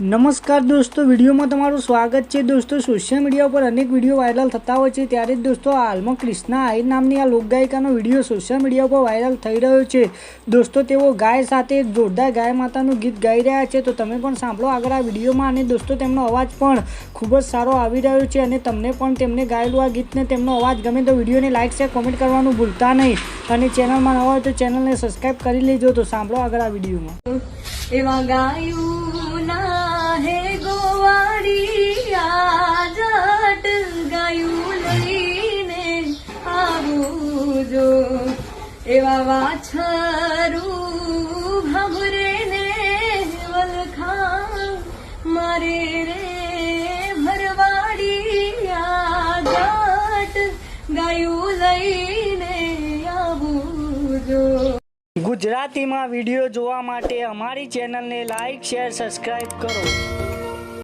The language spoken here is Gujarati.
નમસ્કાર દોસ્તો, વિડીયોમાં તમારું સ્વાગત છે. દોસ્તો સોશિયલ મીડિયા ઉપર અનેક વીડિયો વાયરલ થતા હોય છે. ત્યારે જ દોસ્તો હાલમાં ક્રિષ્ના આહિર નામની આ લોકગાયિકાનો વીડિયો સોશિયલ મીડિયા ઉપર વાયરલ થઈ રહ્યો છે. દોસ્તો, તેઓ ગાય સાથે જોરદાર ગાય માતાનું ગીત ગાઈ રહ્યા છે. તો તમે પણ સાંભળો આગળ આ વિડીયોમાં. અને દોસ્તો, તેમનો અવાજ પણ ખૂબ જ સારો આવી રહ્યો છે અને તમને પણ તેમને ગાયેલું આ ગીતને, તેમનો અવાજ ગમે તો વિડીયોને લાઇક શેર કોમેન્ટ કરવાનું ભૂલતા નહીં. અને ચેનલમાં ન હોય તો ચેનલને સબસ્ક્રાઈબ કરી લેજો. તો સાંભળો આગળ આ વિડીયોમાં. એવા ગાયું હે ગોવાળી આ ગાયું લઈને આવું જો. એવા વાછરું ભાભરે ને વલખા મારે રે ભરવાડી આ જાટ ગાયું લઈને ગુજરાતીમાં વીડિયો જોવા માટે અમારી ચેનલને લાઇક શેર સબસ્ક્રાઈબ કરો.